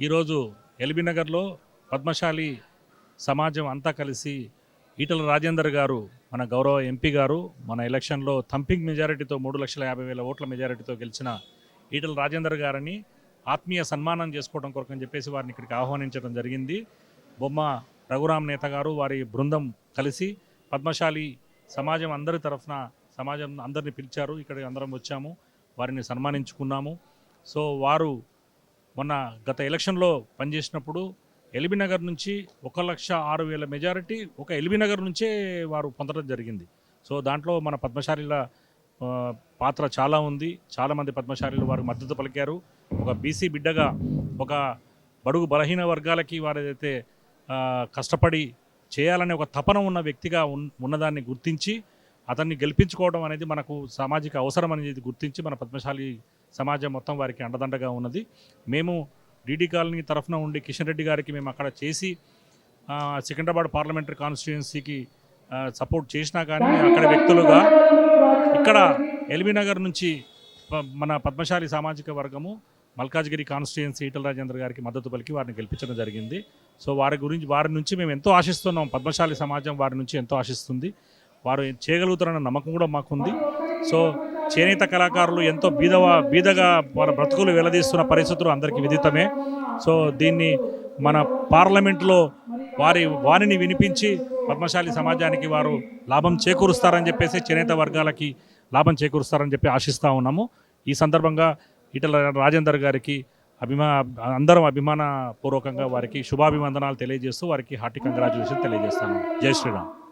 ఈరోజు ఎల్బీ నగర్లో పద్మశాలి సమాజం అంతా కలిసి ఈటల రాజేందర్ గారు మన గౌరవ ఎంపీ గారు మన ఎలక్షన్లో థంపింగ్ మెజారిటీతో మూడు లక్షల యాభై వేల ఓట్ల మెజారిటీతో గెలిచిన ఈటల రాజేందర్ గారిని ఆత్మీయ సన్మానం చేసుకోవడం కొరకు అని చెప్పేసి వారిని ఇక్కడికి ఆహ్వానించడం జరిగింది. బొమ్మ రఘురామ్ నేత గారు వారి బృందం కలిసి పద్మశాలి సమాజం అందరి తరఫున సమాజం అందరిని పిలిచారు. ఇక్కడికి అందరం వచ్చాము. వారిని సన్మానించుకున్నాము. సో వారు మొన్న గత ఎలక్షన్లో పనిచేసినప్పుడు ఎల్బీ నగర్ నుంచి ఒక లక్ష ఆరు వేల మెజారిటీ ఒక ఎల్బీ నగర్ నుంచే వారు పొందడం జరిగింది. సో దాంట్లో మన పద్మశాలిల పాత్ర చాలా ఉంది. చాలామంది పద్మశాలీలు వారికి మద్దతు పలికారు. ఒక బీసీ బిడ్డగా ఒక బడుగు బలహీన వర్గాలకి వారు ఏదైతే కష్టపడి చేయాలనే ఒక తపన ఉన్న వ్యక్తిగా ఉన్ ఉన్నదాన్ని గుర్తించి అతన్ని గెలిపించుకోవడం అనేది మనకు సామాజిక అవసరం అనేది గుర్తించి మన పద్మశాలి సమాజం మొత్తం వారికి అండదండగా ఉన్నది. మేము డీడీ కాలనీ తరఫున ఉండి కిషన్ రెడ్డి గారికి మేము అక్కడ చేసి సికింద్రాబాద్ పార్లమెంటరీ కాన్స్టిట్యుయెన్సీకి సపోర్ట్ చేసినా కానీ అక్కడ వ్యక్తులుగా ఇక్కడ ఎల్బీ నగర్ నుంచి మన పద్మశాలి సామాజిక వర్గము మల్కాజ్గిరి కాన్స్టిట్యుయెన్సీ ఈటల రాజేంద్ర గారికి మద్దతు పలికి వారిని గెలిపించడం జరిగింది. సో వారి గురించి వారి నుంచి మేము ఎంతో ఆశిస్తున్నాం. పద్మశాలి సమాజం వారి నుంచి ఎంతో ఆశిస్తుంది. వారు చేయగలుగుతారన్న నమ్మకం కూడా మాకుంది. సో చేనేత కళాకారులు ఎంతో బీదవా బీదగా మన బ్రతుకులు వెలదీస్తున్న పరిస్థితులు అందరికీ విదితమే. సో దీన్ని మన పార్లమెంట్లో వారి వాణిని వినిపించి పద్మశాలి సమాజానికి వారు లాభం చేకూరుస్తారని చెప్పేసి చేనేత వర్గాలకి లాభం చేకూరుస్తారని చెప్పి ఆశిస్తూ ఉన్నాము. ఈ సందర్భంగా ఈటల రాజేందర్ గారికి అభిమా అందరం అభిమానపూర్వకంగా వారికి శుభాభివందనాలు తెలియజేస్తూ వారికి హార్టీ కంగ్రాచులేషన్ తెలియజేస్తాను. జై శ్రీరామ్.